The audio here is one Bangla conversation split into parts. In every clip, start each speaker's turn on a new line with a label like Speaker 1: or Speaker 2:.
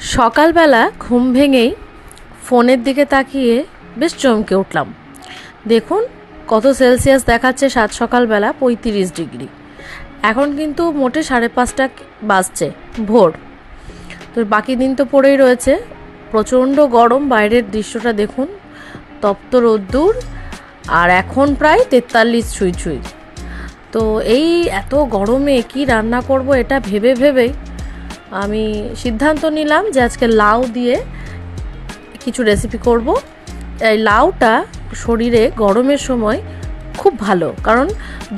Speaker 1: সকালবেলা ঘুম ভেঙেই ফোনের দিকে তাকিয়ে বেশ চমকে উঠলাম। দেখুন, কত সেলসিয়াস দেখাচ্ছে সাত সকালবেলা পঁয়ত্রিশ ডিগ্রি। এখন কিন্তু মোটে সাড়ে পাঁচটা বাজছে, ভোর। তো বাকি দিন তো পড়েই রয়েছে। প্রচণ্ড গরম, বাইরের দৃশ্যটা দেখুন, তপ্ত রোদ্দুর, আর এখন প্রায় তেতাল্লিশ ছুঁই ছুঁই। তো এই এত গরমে কি রান্না করব এটা ভেবে ভেবেই আমি সিদ্ধান্ত নিলাম যে আজকে লাউ দিয়ে কিছু রেসিপি করব। এই লাউটা শরীরে গরমের সময় খুব ভালো, কারণ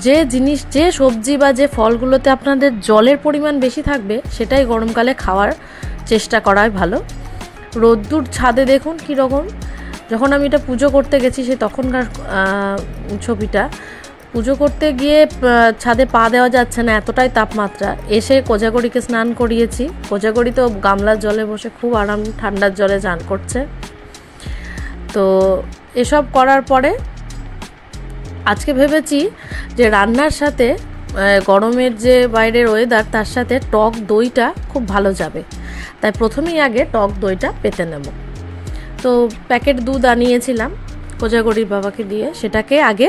Speaker 1: যে জিনিস, যে সবজি বা যে ফলগুলোতে আপনাদের জলের পরিমাণ বেশি থাকবে, সেটাই গরমকালে খাওয়ার চেষ্টা করাই ভালো। রোদ্দুর ছাদে দেখুন কীরকম। যখন আমি এটা পুজো করতে গেছি, সে তখনকার ছবিটা পুজো করতে গিয়ে ছাদে পা দেওয়া যাচ্ছে না, এতটাই তাপমাত্রা। এসে কোজাগরিকে স্নান করিয়েছি। কোজাগরি তো গামলার জলে বসে খুব আরাম, ঠান্ডার জলে চান করছে। তো এসব করার পরে আজকে ভেবেছি যে রান্নার সাথে গরমের যে বাইরের ওয়েদার তার সাথে টক দইটা খুব ভালো যাবে। তাই প্রথমেই আগে টক দইটা পেতে নেব। তো প্যাকেট দুধ আনিয়েছিলাম কোজাগরির বাবাকে দিয়ে। সেটাকে আগে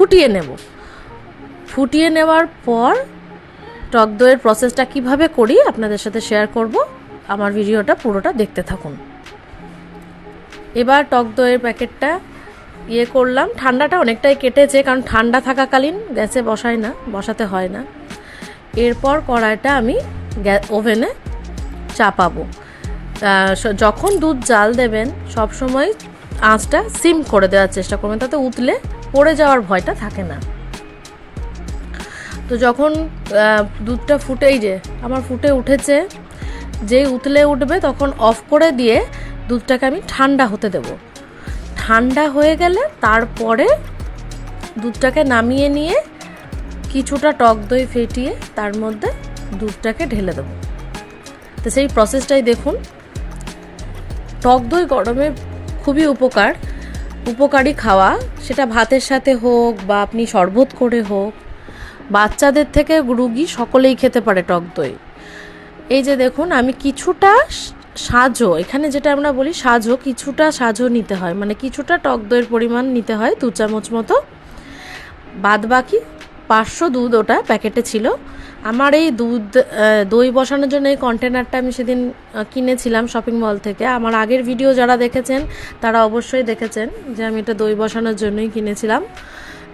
Speaker 1: ফুটিয়ে নেব। ফুটিয়ে নেওয়ার পর টক দইয়ের প্রসেসটা কীভাবে করি আপনাদের সাথে শেয়ার করব। আমার ভিডিওটা পুরোটা দেখতে থাকুন। এবার টক দইয়ের প্যাকেটটা ইয়ে করলাম। ঠান্ডাটা অনেকটাই কেটেছে, কারণ ঠান্ডা থাকাকালীন গ্যাসে বসাই না, বসাতে হয় না। এরপর কড়াইটা আমি ওভেনে চাপাবো। যখন দুধ জাল দেবেন সব সময় আঁচটা সিম করে দেওয়ার চেষ্টা করবেন, তাতে উতলে পড়ে যাওয়ার ভয়টা থাকে না। তো যখন দুধটা ফুটেই যে আমার ফুটে উঠেছে, যেই উতলে উঠবে তখন অফ করে দিয়ে দুধটাকে আমি ঠান্ডা হতে দেব। ঠান্ডা হয়ে গেলে তারপরে দুধটাকে নামিয়ে নিয়ে কিছুটা টক দই ফেটিয়ে তার মধ্যে দুধটাকে ঢেলে দেবো। তো সেই প্রসেসটাই দেখুন। টক দই গরমে খুবই উপকার। উপকারী খাওয়া, সেটা ভাতের সাথে হোক বা আপনি শরবত করে হোক, বাচ্চাদের থেকে রুগী সকলেই খেতে পারে টক দই। এই যে দেখুন, আমি কিছুটা সাজো এখানে যেটা আমরা বলি সাজো কিছুটা সাজো নিতে হয়। মানে কিছুটা টক দইয়ের পরিমাণ নিতে হয়, দু চামচ মতো। বাদ বাকি পাঁচশো দুধ ওটা প্যাকেটে ছিল। আমার এই দুধ দই বসানোর জন্য এই কন্টেনারটা আমি সেদিন কিনেছিলাম শপিং মল থেকে। আমার আগের ভিডিও যারা দেখেছেন, তারা অবশ্যই দেখেছেন যে আমি এটা দই বসানোর জন্যই কিনেছিলাম।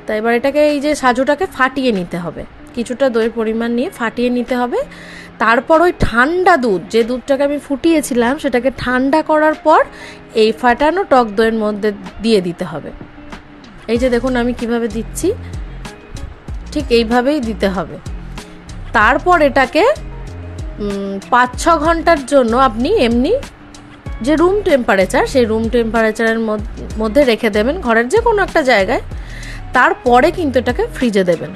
Speaker 1: তা এবার এটাকে এই যে সাজুটাকে ফাটিয়ে নিতে হবে। কিছুটা দইয়ের পরিমাণ নিয়ে ফাটিয়ে নিতে হবে। তারপর ওই ঠান্ডা দুধ, যে দুধটাকে আমি ফুটিয়েছিলাম, সেটাকে ঠান্ডা করার পর এই ফাটানো টক দইয়ের মধ্যে দিয়ে দিতে হবে। এই যে দেখুন আমি কীভাবে দিচ্ছি। ঠিক এইভাবেই দিতে হবে। তারপর এটাকে পাঁচ ছ ঘণ্টার জন্য আপনি এমনি যে রুম টেম্পারেচার সেই রুম টেম্পারেচারের মধ্যে রেখে দেবেন ঘরের যে কোনো একটা জায়গায়। তারপরে কিন্তু এটাকে ফ্রিজে দেবেন।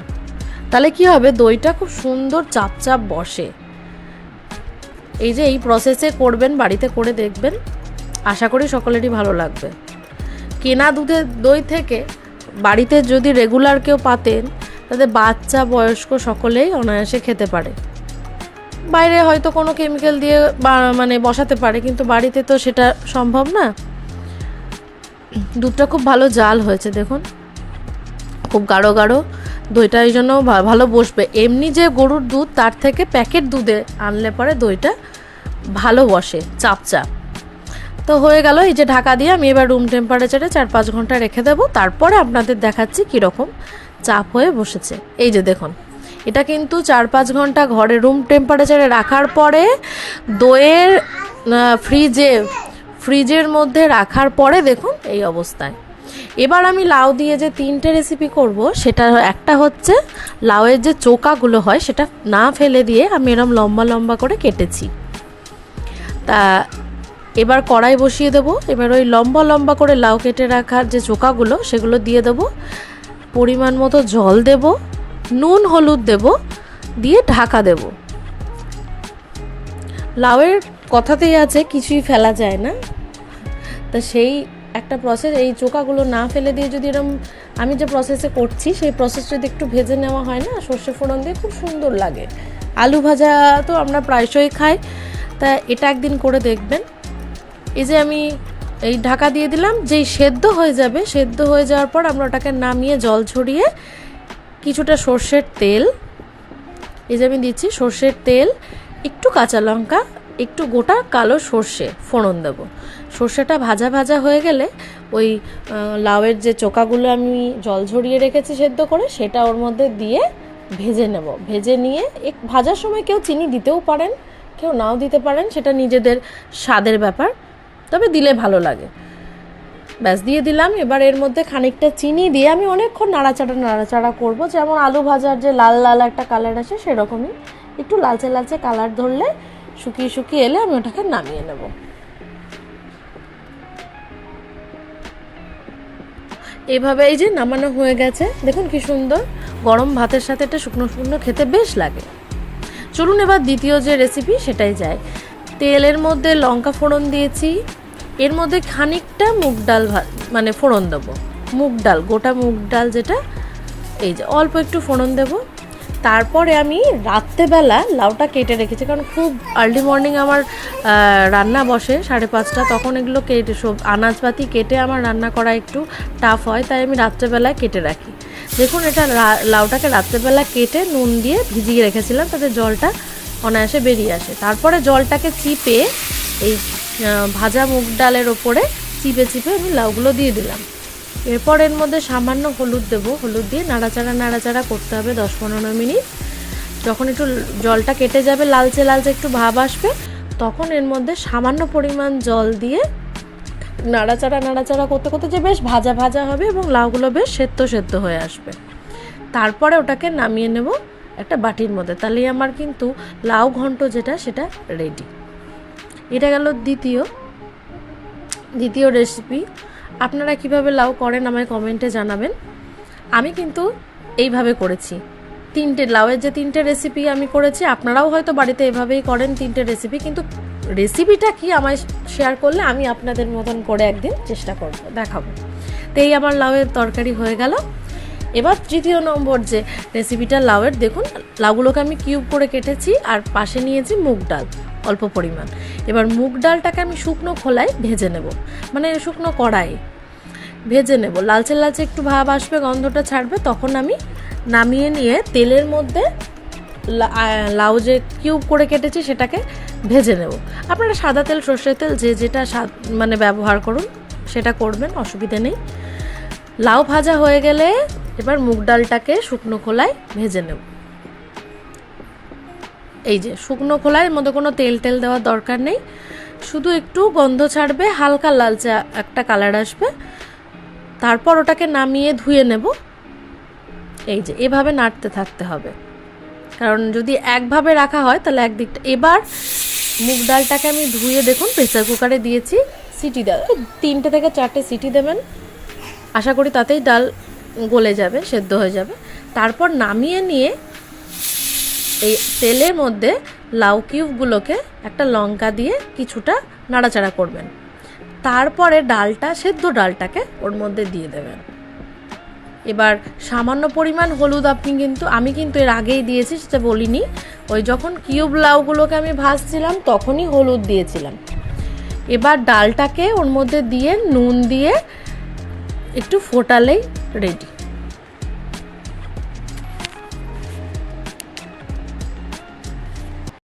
Speaker 1: তাহলে কি হবে? দইটা খুব সুন্দর চাপ চাপ বসে। এই যে এই প্রসেসে করবেন, বাড়িতে করে দেখবেন। আশা করি সকলেরই ভালো লাগবে। কেনা দুধের দই থেকে বাড়িতে যদি রেগুলার কেউ পাতেন তাতে বাচ্চা বয়স্ক সকলেই অনায়াসে খেতে পারে। বাইরে হয়তো কোনো কেমিক্যাল দিয়ে মানে বসাতে পারে, কিন্তু বাড়িতে তো সেটা সম্ভব না। দুধটা খুব ভালো জাল হয়েছে, দেখুন। খুব গাঢ় গাঢ়, দইটা এই জন্য ভালো বসবে। এমনি যে গরুর দুধ, তার থেকে প্যাকেট দুধে আনলে পরে দইটা ভালো বসে চাপ চাপ তো হয়ে গেল, এই যে ঢাকা দিয়ে আমি এবার রুম টেম্পারেচারে চার পাঁচ ঘণ্টা রেখে দেবো। তারপরে আপনাদের দেখাচ্ছি কীরকম চাপ হয়ে বসেছে। এই যে দেখুন, এটা কিন্তু চার পাঁচ ঘণ্টা ঘরে রুম টেম্পারেচারে রাখার পরে দইয়ের ফ্রিজে ফ্রিজের মধ্যে রাখার পরে দেখুন এই অবস্থায়। এবার আমি লাউ দিয়ে যে তিনটে রেসিপি করব, সেটা একটা হচ্ছে লাউয়ের যে চোকাগুলো হয়, সেটা না ফেলে দিয়ে আমি এরম লম্বা লম্বা করে কেটেছি। তা এবার কড়াই বসিয়ে দেবো, এবার ওই লম্বা লম্বা করে লাউ কেটে রাখার যে চোকাগুলো, সেগুলো দিয়ে দেবো। পরিমাণ মতো জল দেব, নুন, হলুদ দেব, দিয়ে ঢাকা দেব। লাউয়ের কথাতেই আছে, কিছুই ফেলা যায় না। তা সেই একটা প্রসেস এই চোকাগুলো না ফেলে দিয়ে যদি এরকম আমি যে প্রসেসে করছি, সেই প্রসেস যদি একটু ভেজে নেওয়া হয় না, সর্ষে ফোড়ন দিয়ে খুব সুন্দর লাগে। আলু ভাজা তো আমরা প্রায়শই খাই। তা এটা একদিন করে দেখবেন। এই যে আমি এই ঢাকা দিয়ে দিলাম। যেই সেদ্ধ হয়ে যাবে, সেদ্ধ হয়ে যাওয়ার পর আমরা ওটাকে নামিয়ে জল ছড়িয়ে কিছুটা সর্ষের তেল, এই যে আমি দিচ্ছি সর্ষের তেল, একটু কাঁচা লঙ্কা, একটু গোটা কালো সর্ষে ফোড়ন দেব। সর্ষেটা ভাজা ভাজা হয়ে গেলে ওই লাউয়ের যে চোকাগুলো আমি জল ঝরিয়ে রেখেছি সেদ্ধ করে, সেটা ওর মধ্যে দিয়ে ভেজে নেব। ভেজে নিয়ে এক, ভাজার সময় কেউ চিনি দিতেও পারেন, কেউ নাও দিতে পারেন, সেটা নিজেদের স্বাদের ব্যাপার। তবে দিলে ভালো লাগে। ব্যাস, দিয়ে দিলাম। এবার এর মধ্যে খানিকটা চিনি দিয়ে আমি অনেকক্ষণ নাড়াচাড়া নাড়াচাড়া করব। যেমন আলু ভাজার যে লাল লাল একটা কালার আসে সেরকমই। একটু লালচে লালচে কালার ধরলে শুকিয়ে শুকিয়ে এলে আমি ওটাকে নামিয়ে নেব। এইভাবে এই যে নামানো হয়ে গেছে, দেখুন কি সুন্দর। গরম ভাতের সাথে এটা শুকনো শুকনো খেতে বেশ লাগে। চলুন এবার দ্বিতীয় যে রেসিপি সেটাই যায় তেলের মধ্যে লঙ্কা ফোড়ন দিয়েছি এর মধ্যে খানিকটা মুগ ডাল মানে ফোড়ন দেবো। মুগ ডাল, গোটা মুগ ডাল যেটা, এই যে অল্প একটু ফোড়ন দেব। তারপরে আমি রাত্রেবেলা লাউটা কেটে রেখেছি, কারণ খুব আর্লি মর্নিং আমার রান্না বসে সাড়ে পাঁচটা, তখন এগুলো কেটে সব আনাজপাতি কেটে আমার রান্না করা একটু টাফ হয়, তাই আমি রাত্রেবেলায় কেটে রাখি। দেখুন, এটা লাউটাকে রাত্রেবেলা কেটে নুন দিয়ে ভিজিয়ে রেখেছিলাম, তাতে জলটা অনায়াসে বেরিয়ে আসে। তারপরে জলটাকে চিপে এই ভাজা মুগ ডালের ওপরে চিপে চিপে আমি লাউগুলো দিয়ে দিলাম। এরপর এর মধ্যে সামান্য হলুদ দেব। হলুদ দিয়ে নাড়াচাড়া নাড়াচাড়া করতে হবে দশ পনেরো মিনিট। যখন একটু জলটা কেটে যাবে, লালচে লালচে একটু ভাব আসবে, তখন এর মধ্যে সামান্য পরিমাণ জল দিয়ে নাড়াচাড়া নাড়াচাড়া করতে করতে যে বেশ ভাজা ভাজা হবে এবং লাউগুলো বেশ সেদ্ধ সেদ্ধ হয়ে আসবে। তারপরে ওটাকে নামিয়ে নেব একটা বাটির মধ্যে। তাহলেই আমার কিন্তু লাউ ঘন্ট যেটা, সেটা রেডি এটা গেল দ্বিতীয় দ্বিতীয় রেসিপি আপনারা কীভাবে লাউ করেন আমায় কমেন্টে জানাবেন। আমি কিন্তু এইভাবে করেছি। তিনটে, লাউয়ের যে তিনটে রেসিপি আমি করেছি, আপনারাও হয়তো বাড়িতে এভাবেই করেন তিনটে রেসিপি কিন্তু রেসিপিটা কি আমায় শেয়ার করলে আমি আপনাদের মতন করে একদিন চেষ্টা করব, দেখাবো। তো এই আমার লাউয়ের তরকারি হয়ে গেল। এবার তৃতীয় নম্বর যে রেসিপিটা লাউয়ের, দেখুন, লাউগুলোকে আমি কিউব করে কেটেছি আর পাশে নিয়েছি মুগ ডাল। অল্প পরিমাণ। এবার মুগ ডালটাকে আমি শুকনো খোলায় ভেজে নেব। মানে শুকনো কড়াই। ভেজে নেব। লালচে লালচে একটু ভাব আসবে, গন্ধটা ছাড়বে, তখন আমি নামিয়ে নিয়ে তেলের মধ্যে লাউ যে কিউব করে কেটেছি সেটাকে ভেজে নেব। আপনারা সাদা তেল, সর্ষের তেল যে যেটা মানে ব্যবহার করুন, সেটা করবেন, অসুবিধে নেই। লাউ ভাজা হয়ে গেলে এবার মুগ ডালটাকে শুকনো খোলায় ভেজে নেব। এই যে, শুকনো খোলায় এর মধ্যে কোনো তেল তেল দেওয়ার দরকার নেই। শুধু একটু গন্ধ ছাড়বে, হালকা লালচে একটা কালার আসবে। তারপর ওটাকে নামিয়ে ধুয়ে নেব। এই যে, এভাবে নাড়তে থাকতে হবে। কারণ যদি একভাবে রাখা হয়, তাহলে একদিকটা, এবার মুগ ডালটাকে আমি ধুয়ে দেখুন, প্রেসার কুকারে দিয়েছি সিটি দেওয়া তিনটে থেকে চারটে সিটি দেবেন। আশা করি তাতেই ডাল গলে যাবে, সেদ্ধ হয়ে যাবে। তারপর নামিয়ে নিয়ে এই তেলের মধ্যে লাউ কিউবগুলোকে একটা লঙ্কা দিয়ে কিছুটা নাড়াচাড়া করবেন। তারপরে ডালটা, সেদ্ধ ডালটাকে ওর মধ্যে দিয়ে দেবেন। এবার সামান্য পরিমাণ হলুদ আপনি কিন্তু, আমি কিন্তু এর আগেই দিয়েছি, সেটা বলিনি। ওই যখন কিউব লাউগুলোকে আমি ভাজছিলাম, তখনই হলুদ দিয়েছিলাম। এবার ডালটাকে ওর মধ্যে দিয়ে নুন দিয়ে একটু ফোটালেই রেডি।